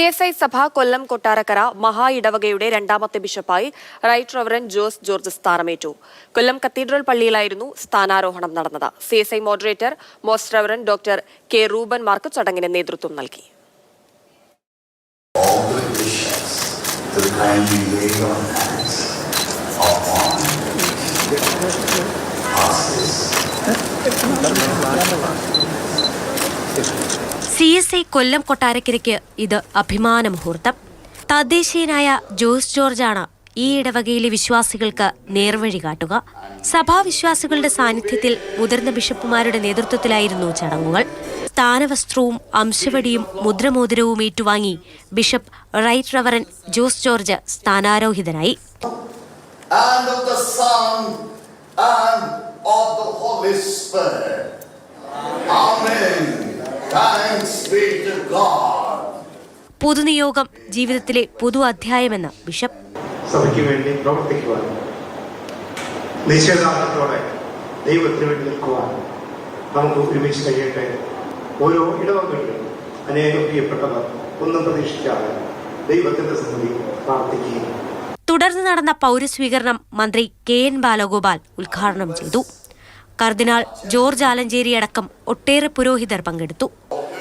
C S I സഭ കൊല്ലം കൊട്ടാരക്കര മഹാ ഇടവകയുടെ രണ്ടാമത്തെ ബിഷപ്പായി റൈറ്റ് റവറൻ ജോസ് ജോർജ് സ്ഥാനമേറ്റു. കൊല്ലം കത്തീഡ്രൽ പള്ളിയിലായിരുന്നു സ്ഥാനാരോഹണം നടന്നത്. C S I moderator most reverend doctor K Reuben Mark ചടങ്ങിന് നേതൃത്വം നൽകി. Thank the C S I Kollam കൊട്ടാരക്കരയ്ക്ക് ഇത് അഭിമാന മുഹൂർത്തം. തദ്ദേശീയനായ ജോസ് ജോർജാണ് ഈ ഇടവകയിലെ വിശ്വാസികൾക്ക് നേർവഴി കാട്ടുക. സഭാവിശ്വാസികളുടെ സാന്നിധ്യത്തിൽ മുതിർന്ന ബിഷപ്പുമാരുടെ നേതൃത്വത്തിലായിരുന്നു ചടങ്ങുകൾ. സ്ഥാനവസ്ത്രവും അംശവടിയും മുദ്രമോതിരവും ഏറ്റുവാങ്ങി bishop right reverend Jose George സ്ഥാനാരോഹിതനായി. And of the Son and of the Holy Spirit. പൊതുനിയോഗം ജീവിതത്തിലെ പുതു അധ്യായമെന്ന് ബിഷപ്പ്. സഭയ്ക്ക് വേണ്ടി പ്രവർത്തിക്കുവാൻ നിശ്ചയദാർഢ്യത്തോടെ ദൈവത്തിന് വേണ്ടി നിൽക്കുവാൻ നമുക്ക് ഒരുമിച്ച് കഴിയട്ടെ. ഓരോ ഇടവകളിലും അനേകം പ്രിയപ്പെട്ടവർ ഒന്നും പ്രതീക്ഷിക്കാതെ ദൈവത്തിന്റെ സന്നിധി പ്രാർത്ഥിക്കുകയും തുടർന്ന് നടന്ന പൗരസ്വീകരണം മന്ത്രി കെ എൻ ബാലഗോപാൽ ഉദ്ഘാടനം ചെയ്തു. കർദിനാൾ ജോർജ് ആലഞ്ചേരി അടക്കം ഒട്ടേറെ പുരോഹിതർ പങ്കെടുത്തു.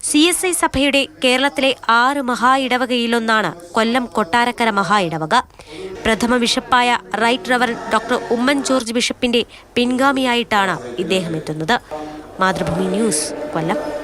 സി എസ് ഐ സഭയുടെ കേരളത്തിലെ ആറ് മഹാ ഇടവകയിലൊന്നാണ് കൊല്ലം കൊട്ടാരക്കര മഹാ ഇടവക. പ്രഥമ ബിഷപ്പായ റൈറ്റ് റവർ ഡോക്ടർ ഉമ്മൻ ജോർജ് ബിഷപ്പിന്റെ പിൻഗാമിയായിട്ടാണ് ഇദ്ദേഹം എത്തുന്നത്. മാതൃഭൂമി ന്യൂസ് കൊല്ലം.